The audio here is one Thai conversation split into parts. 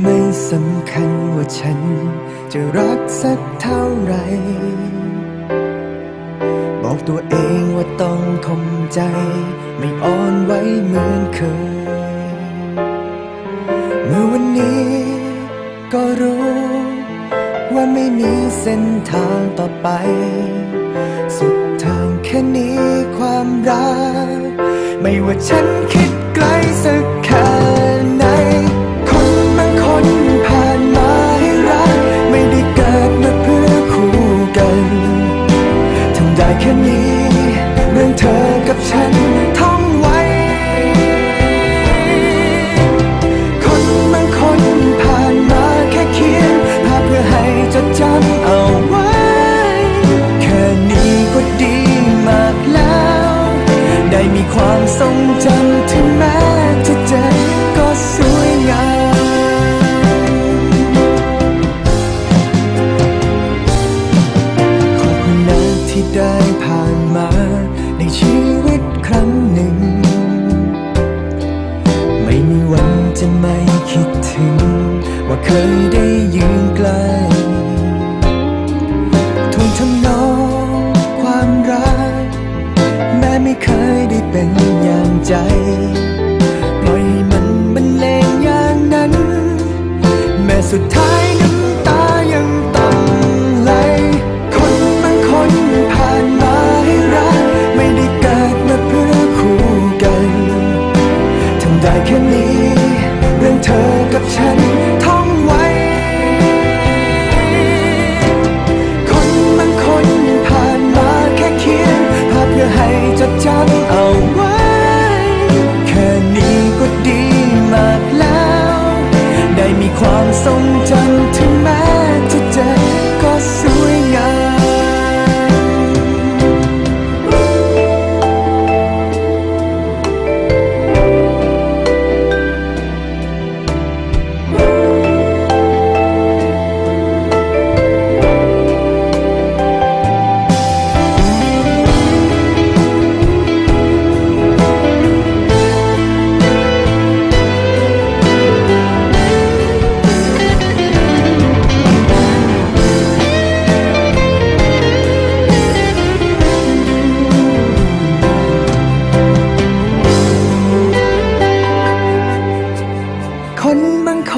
ไม่สำคัญว่าฉันจะรักสักเท่าไร บอกตัวเองว่าต้องทมใจ ไม่อ่อนไหวเหมือนเคย เมื่อวันนี้ก็รู้ ว่าไม่มีเส้นทางต่อไป สุดทางแค่นี้ความรัก ไม่ว่าฉันคิดไกลสักแค่ ทำได้แค่นี้ เรื่องเธอกับฉันท่องไว้คน ยได้ยืนไกลทวงทำนองความรัก แม้ไม่เคยได้เป็นอย่างใจปล่อยมันบันเลงอย่างนั้น แม้สุดท้ายน้น ค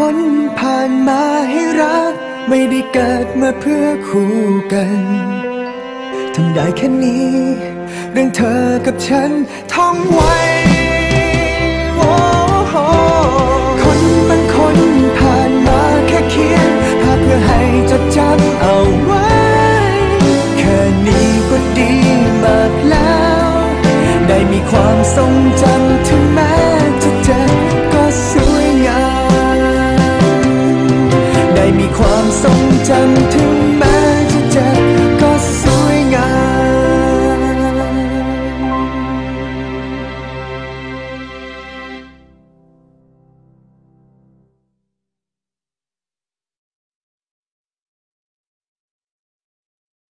คนผ่านมาให้รัก ไม่ได้เกิดมาเพื่อคู่กันทำได้แค่นี้ เรื่องเธอกับฉันท่องไว้โอ้โหคนบางคนผ่านมาแค่เขียนภาพเพื่อให้จดจำเอาไว้ แค่นี้ก็ดีมากแล้ว ได้มีความทรงจำา